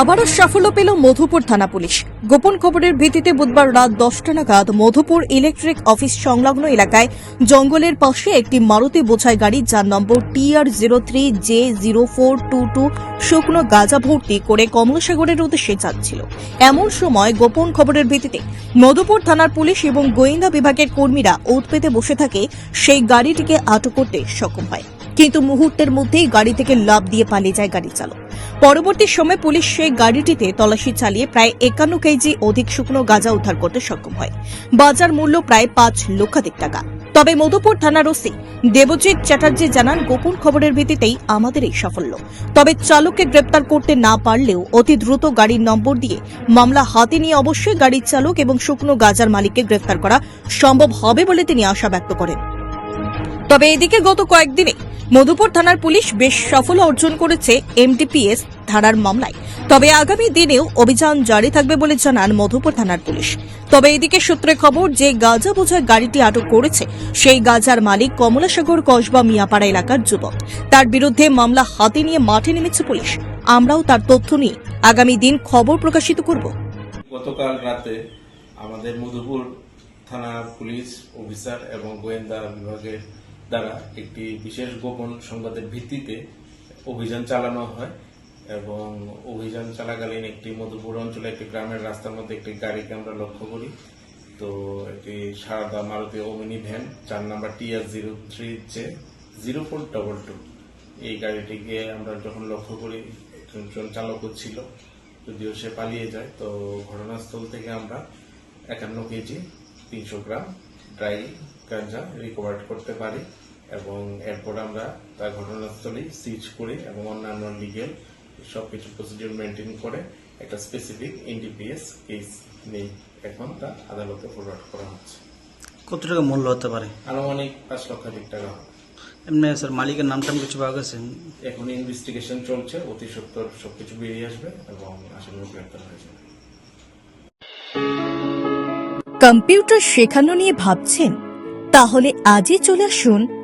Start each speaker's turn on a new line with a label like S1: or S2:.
S1: আবারও সাফল্য পেল মধুপুর থানা পুলিশ। গোপন খবরের ভিত্তিতে বুধবার রাত দশটা নাগাদ মধুপুর ইলেকট্রিক অফিস সংলগ্ন এলাকায় জঙ্গলের পাশে একটি মারুতি বোঝাই গাড়ি, যার number T R zero three J zero four two two, শুকনো গাঁজা ভর্তি করে কমলাসাগরের উদ্দেশ্যে যাচ্ছিল। এমন সময় গোপন খবরের ভিত্তিতে মধুপুর থানার পুলিশ এবং গোয়েন্দা বিভাগের কর্মীরা ওত পেতে বসে থাকে সেই গাড়িটিকে আটক করতে সক্ষম হয়। কিন্তু মুহূর্তের মধ্যেই গাড়ি থেকে লাভ দিয়ে পালিয়ে যায় গাড়ি চালক। পরবর্তী সময়ে পুলিশ সেই গাড়িটিতে তল্লাশি চালিয়ে প্রায় একান্ন কেজি অধিক শুকনো গাঁজা উদ্ধার করতে সক্ষম হয়। বাজার মূল্য প্রায় পাঁচ লক্ষাধিক টাকা। তবে মধুপুর থানার ওসি দেবজিৎ চ্যাটার্জি জানান, গোপন খবরের ভিত্তিতেই আমাদের এই সাফল্য। তবে চালককে গ্রেপ্তার করতে না পারলেও অতি দ্রুত গাড়ির নম্বর দিয়ে মামলা হাতে নিয়ে অবশ্যই গাড়ির চালক এবং শুকনো গাজার মালিককে গ্রেপ্তার করা সম্ভব হবে বলে তিনি আশা ব্যক্ত করেন। তবে এদিকে গত কয়েকদিনে মধুপুর থানার পুলিশ বেশ সফল অর্জন করেছে এমটিপিএস ধারার মামলায়। তবে আগামী দিনেও অভিযান জারি থাকবে বলে জানান মধুপুর থানার পুলিশ। তবে এদিকে সূত্রে খবর, যে গাজা বোঝায় গাড়িটি আটক করেছে, সেই গাজার মালিক কমলাসাগর কসবা মিয়াপাড়া এলাকার যুবক। তার বিরুদ্ধে মামলা হাতে নিয়ে মাঠে নেমেছে পুলিশ। আমরাও তার তথ্য নিয়ে আগামী দিন খবর প্রকাশিত করব।
S2: গতকাল রাতে আমাদের মধুপুর থানা পুলিশ অফিসার এবং গোয়েন্দা বিভাগের দ্বারা একটি বিশেষ গোপন সংবাদের ভিত্তিতে অভিযান চালানো হয় এবং অভিযান চলাকালীন একটি মধুপুর অঞ্চলে একটি গ্রামের রাস্তার মধ্যে একটি গাড়িকে আমরা লক্ষ্য করি। তো একটি সারদা মারুতি ওমিনি ভ্যান চার number T R zero three J zero four double two. এই গাড়িটিকে আমরা যখন লক্ষ্য করি, একজন চালক ছিল, যদিও সে পালিয়ে যায়। তো ঘটনাস্থল থেকে আমরা একান্ন কেজি তিনশো গ্রাম ড্রাই গাঁজা রিকভার করতে পারি। এবং এরপর আমরা তার ঘটনাস্থলেই সিজ করি এবং অন্যান্য লিগেল সবকিছু প্রসিডিউর মেনটেন করে একটা স্পেসিফিক এনডিপিএস কেস নেই এখন তা আদালতে ফরওয়ার্ড করা হচ্ছে।
S3: কত টাকা মূল্য হতে পারে?
S2: আনুমানিক পাঁচ লক্ষাধিক টাকা।
S3: এমনি স্যার মালিকের নাম টাম কিছু পাওয়া গেছে
S2: এখন ইনভেস্টিগেশন চলছে অতি সত্তর সবকিছু বেরিয়ে আসবে এবং আসামি গ্রেপ্তার হয়ে যাবে।
S1: কম্পিউটার শেখানো নিয়ে ভাবছেন? তাহলে আজই চলে আসুন